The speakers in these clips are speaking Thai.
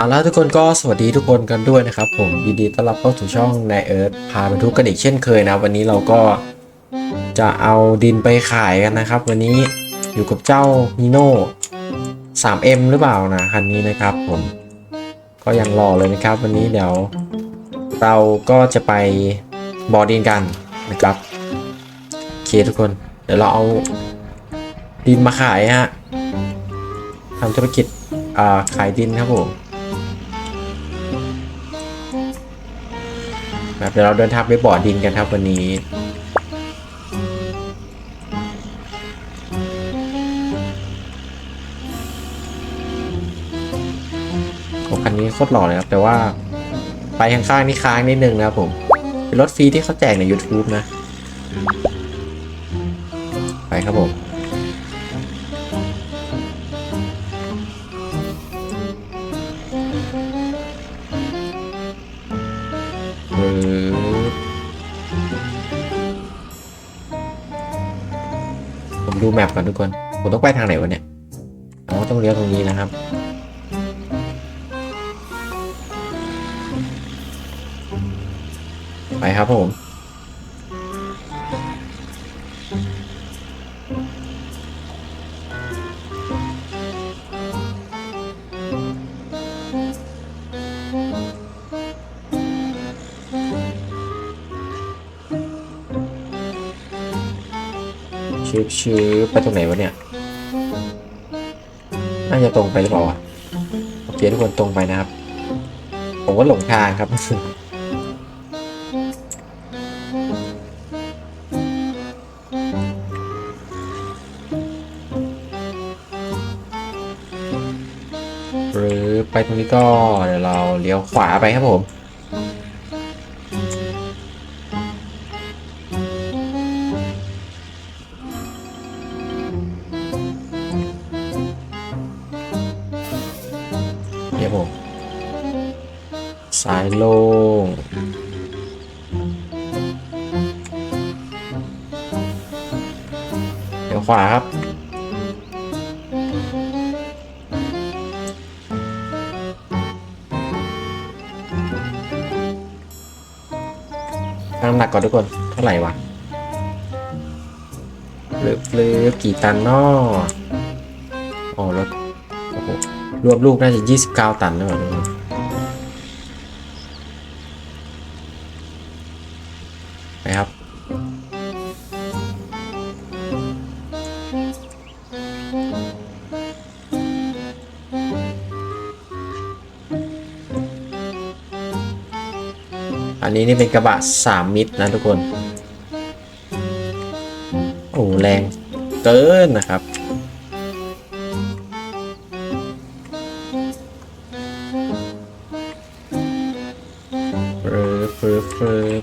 เอาละทุกคนก็สวัสดีทุกคนกันด้วยนะครับ ผมยินดีต้อนรับเข้าสู่ช่องนายเอิร์ธพาไปทุกกันอีกเช่นเคยนะ วันนี้เราก็จะเอาดินไปขายกันนะครับ วันนี้อยู่กับเจ้าฮีโน่ 3M หรือเปล่านะคันนี้นะครับ ผมก็ยังรอเลยนะครับ วันนี้เดี๋ยว เราก็จะไปบอดินกันนะครับโอเคทุกคน เดี๋ยวเราเอาดินมาขายฮะทำธุรกิจขายดินครับผม ครับเดี๋ยวเราเดินทางไปบ่อดินกันครับวันนี้ โอ้คันนี้โคตรหล่อเลยครับ แต่ว่าไปข้างๆนี่ค้างนิดนึงนะครับผม เป็นรถฟรีที่เขาแจกใน YouTube นะ ไปครับผม แมปก่อนทุกคน ผมต้องไปทางไหนวะเนี่ยอ๋อต้องเลี้ยวตรงนี้นะครับ ไปครับผม ชื้อไปตรงไหนวะเนี่ย น่าจะตรงไปหรือเปล่าวะโอเคทุกคนตรงไปนะครับ ผมก็หลงทางครับ หรือไปตรงนี้ก็เดี๋ยวเราเลี้ยวขวาไปครับผมายโล่งเดี๋ยวขวาครับน้ำหนักก่อนทุกคน เท่าไหร่วะหรือหรือกี่ตันนออ๋อรถโอ้โหรวมลูกน่าจะ 29 ตันนะครั นนี้นี่เป็นกระบะ3มิตรนะทุกคน โอ้แรงเกินนะครับฟืบฟืบฟืบ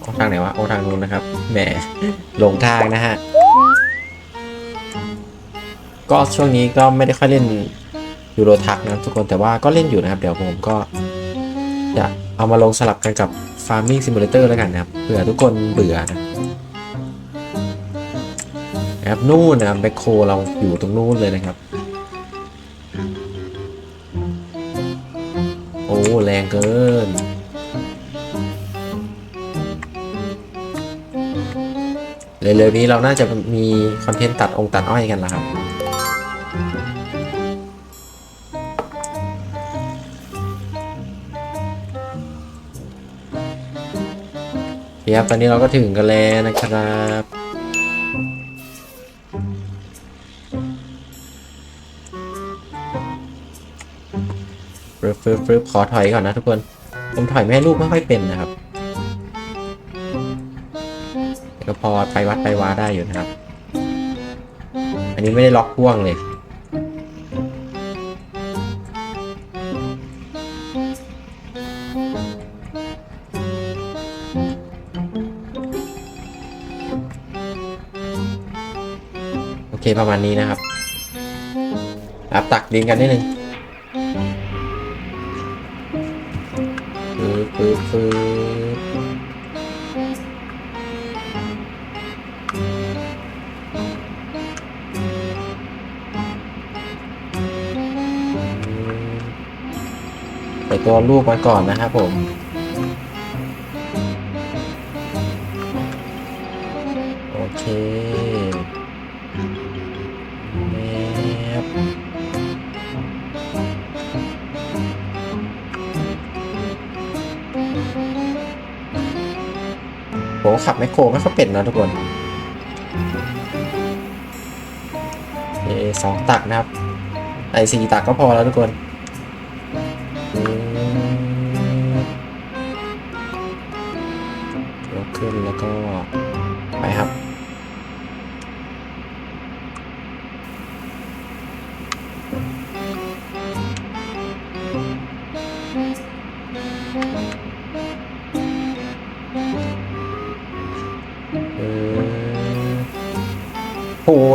โอ้ทางไหนวะโอ้ทางนู้นนะครับ แหมหลงทางนะฮะ ก็ช่วงนี้ก็ไม่ได้ค่อยเล่นยูโรทักนะทุกคนแต่ว่าก็เล่นอยู่นะครับ เดี๋ยวผมก็จะเอามาลงสลับกันกับ Farming Simulator แล้วกันนะครับเผื่อทุกคนเบื่อนะนะครับนู่นนะครับแบคโคเราอยู่ตรงนู้นเลยนะครับ โอ้แรงเกินเร็วๆนี้เราน่าจะมีคอนเทนต์ตัดองค์ตัดอ้อยกันแล้วครับ เดี๋ยวตอนนี้เราก็ถึงกันแล้วนะครับ ฟึบฟึบฟึบขอถอยก่อนนะทุกคน ผมถอยแม่ลูกไม่ค่อยเป็นนะครับแต่ก็พอไปวัดไปวาได้อยู่นะครับ อันนี้ไม่ได้ล็อกพ่วงเลย ประมาณนี้นะครับรับตักดินกันนิดนึงปึ๊บปึ๊บปึ๊บส่ตัวลูกมาก่อนนะครับผมโอเค ขับแมคโครไม่ค่อยเป็นนะทุกคนเอสองตักนะครับไอสี่ตักก็พอแล้วทุกคนยกขึ้นแล้วก็ไปครับ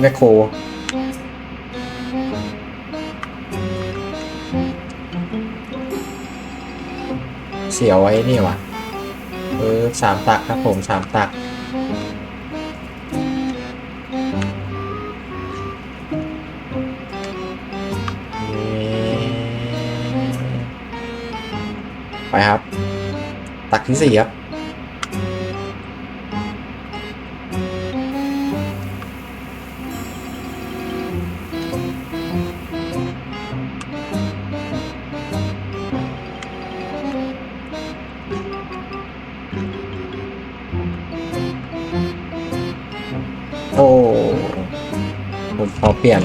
ยแมคโครเสียวไว้นี่ว่ะเออสามตักครับผมสามตัก ไปครับ ตักที่สี่ครับ เปลี่ยน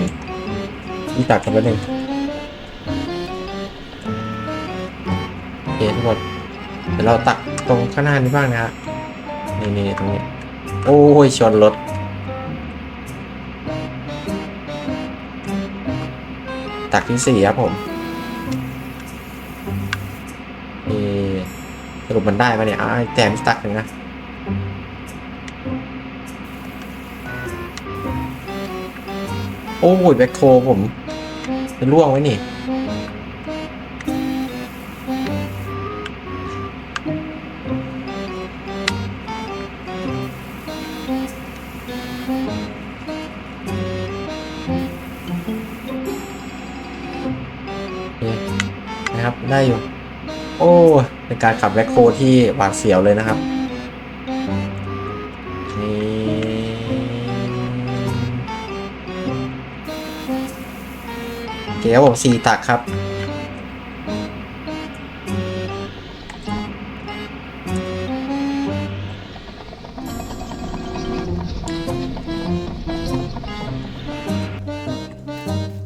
ที่ตักกันไปหนึ่งโอเคทั้งหมดเดี๋ยวเราตักตรงข้างหน้านี้บ้างนะฮะนี่นี่ตรงนี้ โอ้ยชนรถตักที่สี่ครับผมนี่สรุปมันได้ปะเนี่ยอ่าแจมอีกตักหนึ่งนะ อ้ยแบ็คโคผมจะล่วงไว้นี่นะครับได้อยู่ โอ้เป็นการขับแบ็คโคที่หวาดเสียวเลยนะครับ เคครับผมสี่ตักครับ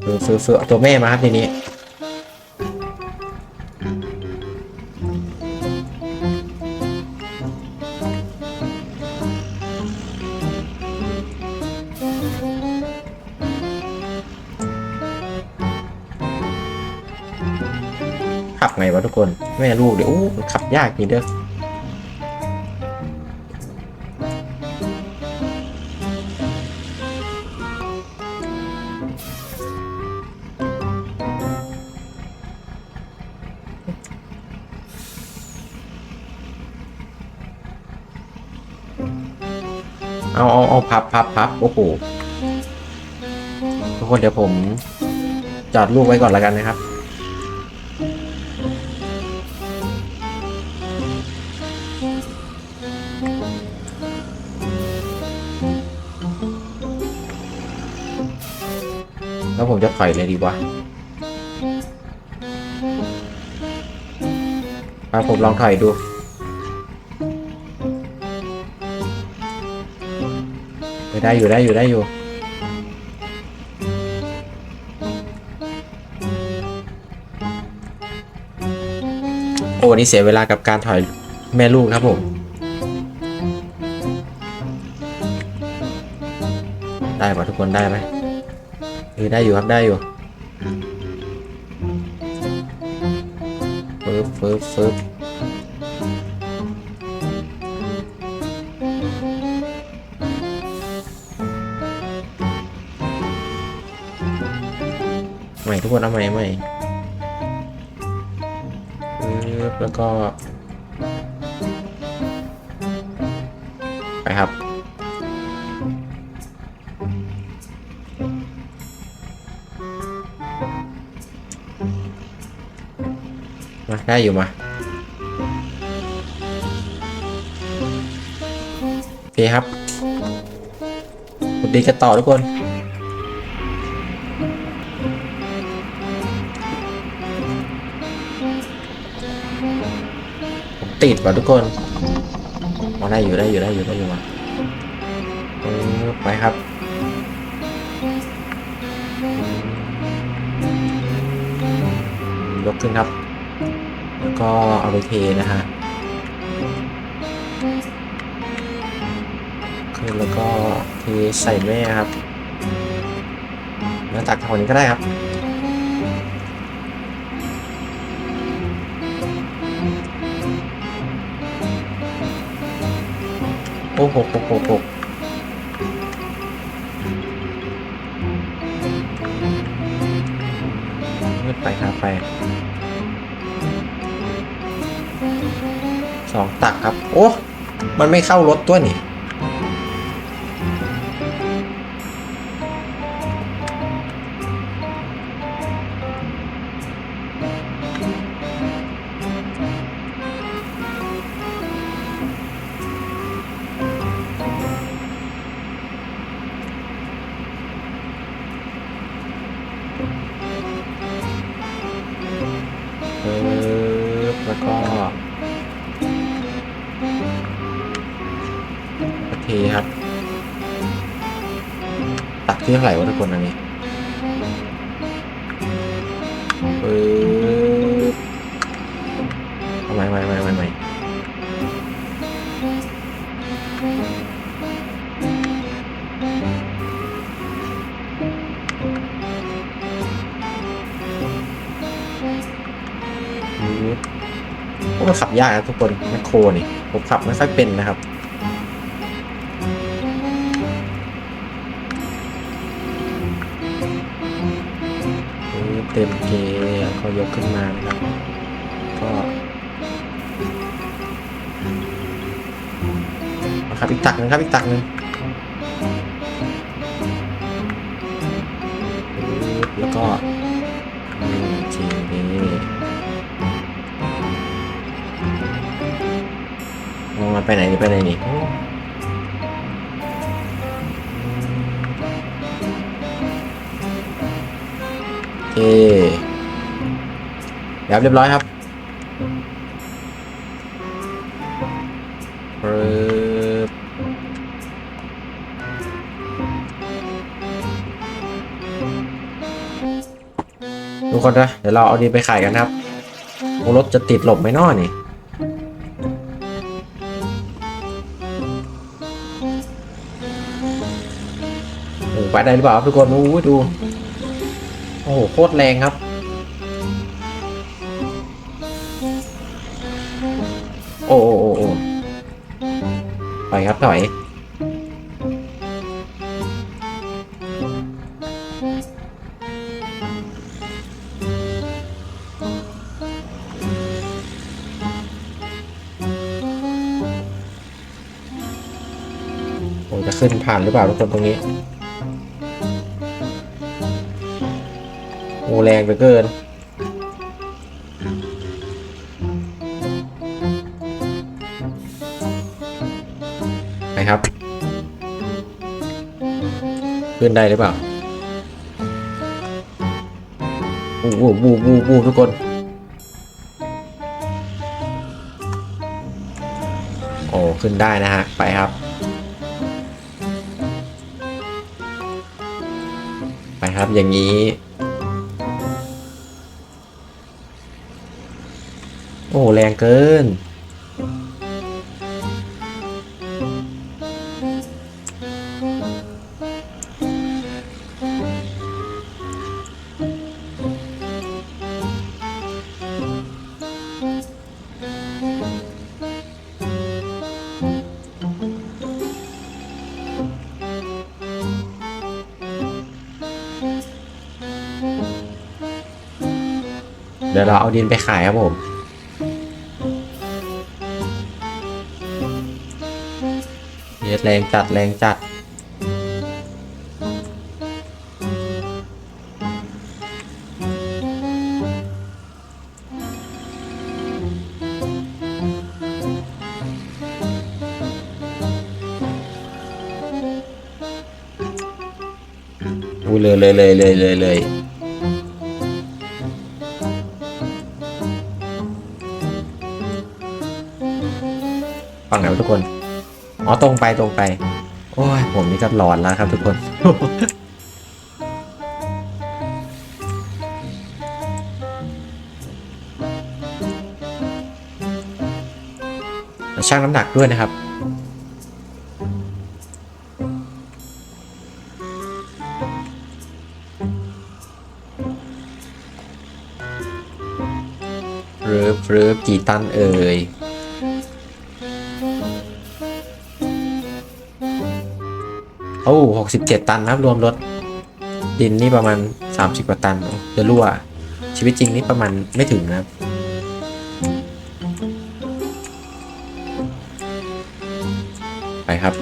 ฟือฟือฟือเอาตัวแม่มาครับทีนี้ ขับไงวะทุกคน แม่ลูกเดี๋ยวมันขับยากจริงเด้อเอาเอาเอาพับพับพับโอ้โหทุกคนเดี๋ยวผมจอดลูกไว้ก่อนแล้วกันนะครับ แล้วผมจะถอยเลยดีกว่าครับผมลองถอยดู ได้อยู่ได้อยู่ได้อยู่โอ้นี่เสียเวลากับการถอยแม่ลูกครับผม ได้ป่ะทุกคนได้ไหม ออได้อยู่ครับได้อยู่ฟึบฟึบฟึบใหม่ทุกคนเอาใหม่ใหม่ฟึบแล้วก็ ได้อยู่มาโอเคครับกดดีกันต่อทุกคนผมติดว่ะทุกคนมาได้อยู่ได้อยู่ได้อยู่ได้อยู่มาไปครับ ยกขึ้นครับ ก็เอาไปเทนะฮะขึ้นแล้วก็เทใส่แม่ครับ แล้วตักทางนี้ก็ได้ครับโอ้โหโอ้โหโอ้โห ตักครับ โอ้ มันไม่เข้ารถตัวนี่เออแล้วก็ คครับ ตักที่เท่าไหร่วะทุกคนอันนี้เออเอาใหม่ใหม่ใหม่ใหม่ใหม่อืมโอ้มันขับยากนะทุกคนแมคโครนี่ผมขับไม่ค่อยเป็นนะครับ เต็มเกยร์ก็ยกขึ้นมานะครับ ก็นะครับอีกตักหนึงครับอีกตักหนึงแล้วก็นี่โอเคมองมันไปไหนนี่ไปไหนนี่ คแล้วเรียบร้อยครับปึ๊บทุกคนนะ เดี๋ยวเราเอาดีไปขายกันครับรถจะติดหลบไหมน้อนี่ไปได้หรือเปล่าครับทุกคนโอ้ดู อ้โหโคตรแรงครับ โอ้โอ้โอ้โอ้ถอยครับถอยโอ้จะขึ้นผ่านหรือเปล่าทุกคนตรงนี้ โอแรงเหลือเกินไปครับ ขึ้นได้หรือเปล่าวูวูวูวูวูทุกคน โอ้ ขึ้นได้นะฮะ ไปครับ ไปครับอย่างนี้ อ้แรงเกิน เดี๋ยวเราเอาดินไปขายครับผม แรงจัดแรงจัด อู้เลยเลยเลยเลยเลยเลยฟังหน่อยทุกคน อ๋อตรงไปตรงไป โอ้ย ผมนี่ก็หลอนแล้วครับทุกคนช่างน้ำหนักด้วยนะครับรืบรืบกี่ตันเอ่ย อ้หกสิบเจ็ดตันนะครับรวมรถ ดินนี่ประมาณสามสิบกว่าตันจะรั่ว ชีวิตจริงนี่ประมาณไม่ถึงนะครับไปครับ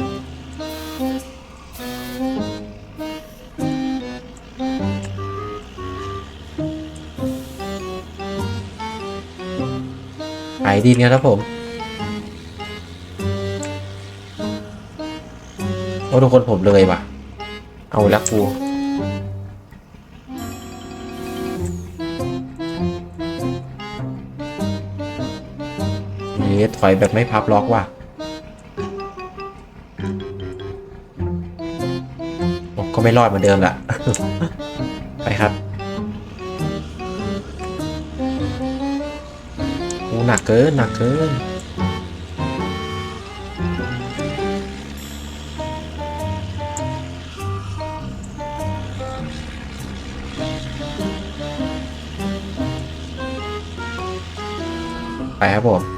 ไปดินกันครับผม อ้ทุกคนผมเลยว่ะ เอาละกูนี่ถอยแบบไม่พับล็อกว่ะโอ้ก็ไม่รอดเหมือนเดิมละไปครับโอ้หนักเกิน หนักเกิน ไปครับผม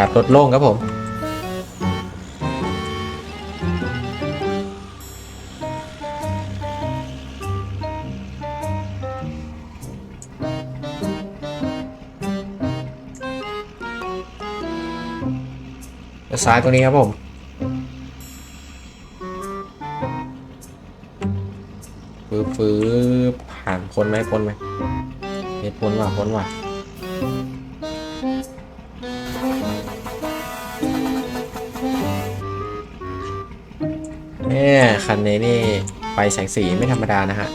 แบบรถโล่งครับผมซ้ายตรงนี้ครับผม ฟืบฟืบผ่านพ้นไหมพ้นไหมเห็นพ้นว่ะพ้นว่ะ แม่คันนี้นี่ไฟแสงสีไม่ธรรมดานะฮะ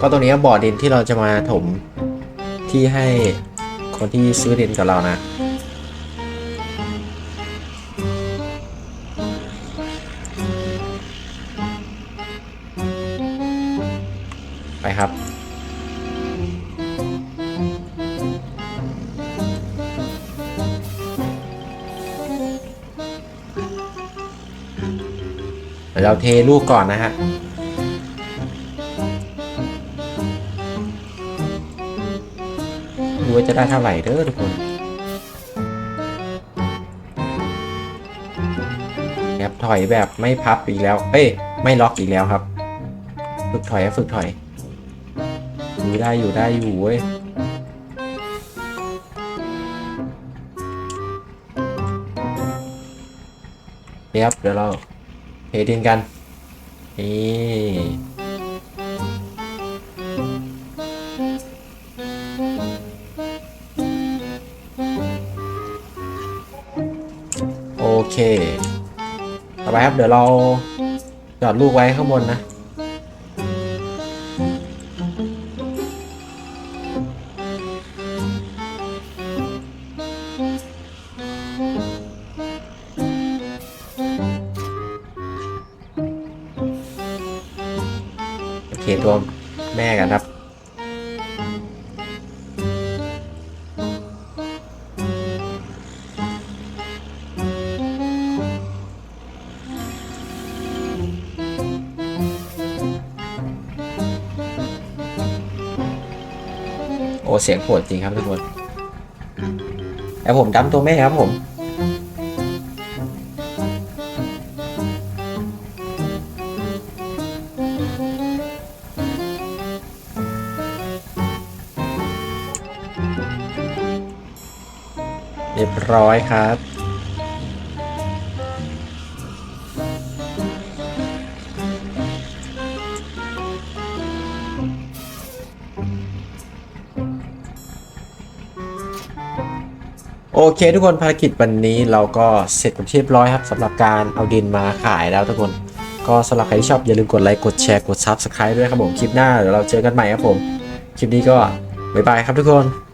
ก็ตรงนี้บ่อดินที่เราจะมาถมที่ให้คนที่ซื้อดินกับเรานะ เราเทลูกก่อนนะฮะดูว่าจะได้เท่าไหร่เด้อทุกคนแบบถอยแบบไม่พับอีกแล้ว เอ้ย ไม่ล็อกอีกแล้วครับ ฝึกถอยฝึกถอยอยู่ได้อยู่ได้อยู่เว้ยเดี๋ยวเดี๋ยวเรา เฮดินกันนี่โอเค ต่อไปครับ เดี๋ยวเราหยอดลูกไว้ข้างบนนะ ตัวแม่กันครับ โอ้เสียงโหดจริงครับทุกคนแล้วผมดำตัวแม่ครับผม รียบร้อยครับ โอเคทุกคนภารกิจวันนี้เราก็เสร็จเป็นที่เรียบร้อยครับสำหรับการเอาดินมาขายแล้วทุกคน ก็สำหรับใครที่ชอบอย่าลืมกดไลค์กดแชร์กด Subscribe ด้วยครับผมคลิปหน้าเดี๋ยวเราเจอกันใหม่ครับผม คลิปนี้ก็บ๊ายบายครับทุกคน